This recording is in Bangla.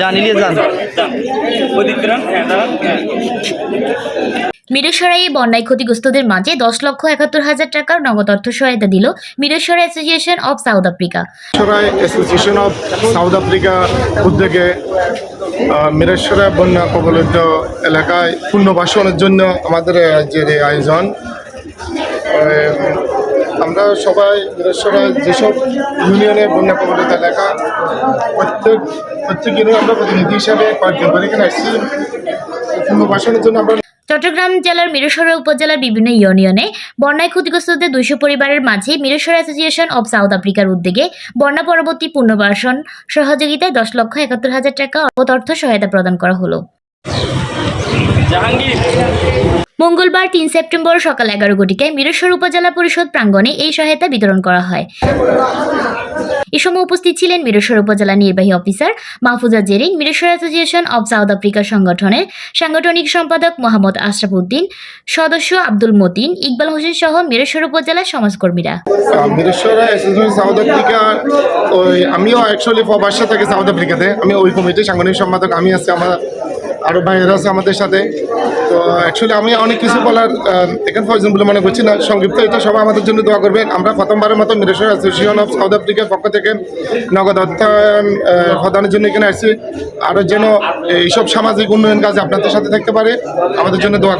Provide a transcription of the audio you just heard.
যান, ইলিয়াস যান। মিরেশ্বরাই বন্যায় ক্ষতিগ্রস্তদের মাঝে দশ লক্ষ একাত্তর হাজার টাকার নগদ অর্থ সহায়তা দিল Mirsharai association of South Africa association of South Africa উদ্যোগে আহ, মিরেশ্বরা বন্যা কবলিত এলাকায় পুনর্বাসনের জন্য আমাদের রাজ্যের আয়োজন আমরা সবাই মিরেশ্বরা যেসব ইউনিয়নের বন্যা কবলিত এলাকা, প্রত্যেক প্রত্যেক ইউনিয়ন আমরা প্রতিনিধি হিসাবে কয়েকজন করে এখানে আসছি। পুনর্বাসনের জন্য আমরা চট্টগ্রাম জেলার মিরেশ্বরা উপজেলার বিভিন্ন ইউনিয়নে বন্যায় ক্ষতিগ্রস্তদের দুইশো পরিবারের মাঝে মিরেশ্বরা অ্যাসোসিয়েশন অব সাউথ আফ্রিকার উদ্যোগে বন্যা পরবর্তী পুনর্বাসন সহযোগিতায় দশ লক্ষ একাত্তর হাজার টাকা অর্থ সহায়তা প্রদান করা হলো। মঙ্গলবার তিন সেপ্টেম্বর সকাল এগারো ঘটিকায় মিরেশ্বর উপজেলা পরিষদ প্রাঙ্গণে এই সহায়তা বিতরণ করা হয়। এ সময় উপস্থিত ছিলেন মিরেশ্বর উপজেলা নির্বাহী officer Mahfuza Zerin, Mirsharai association of South Africa সংগঠনের সাংগঠনিক সম্পাদক মোহাম্মদ আশরাফ উদ্দিন, সদস্য আব্দুল মতিন, ইকবাল হোসেন সহ মিরেশ্বর উপজেলার সমাজকর্মীরা। মিরেশ্বরা অ্যাসোসিয়েশন সাউথ আফ্রিকা আমিও অ্যাকচুয়ালি প্রবাসে থাকি সাউথ আফ্রিকাতে। আমি ওই কমিটির সাংগঠনিক সম্পাদক, আমি আছি আমার আরও ভাইয়েরা আছে আমাদের সাথে। তো অ্যাকচুয়ালি আমি অনেক কিছু বলার এখানে প্রয়োজন বলে মনে করছি না। সংক্ষিপ্ত এটা সবাই আমাদের জন্য দোয়া করবেন। আমরা প্রথমবারের মতো মিরেশ্বর অ্যাসোসিয়েশন অফ সাউথ আফ্রিকার পক্ষ থেকে নগদ অর্থায়ন প্রদানের জন্য এখানে আসছি। আরও যেন এইসব সামাজিক উন্নয়ন কাজ আপনাদের সাথে থাকতে পারে, আমাদের জন্য দোয়া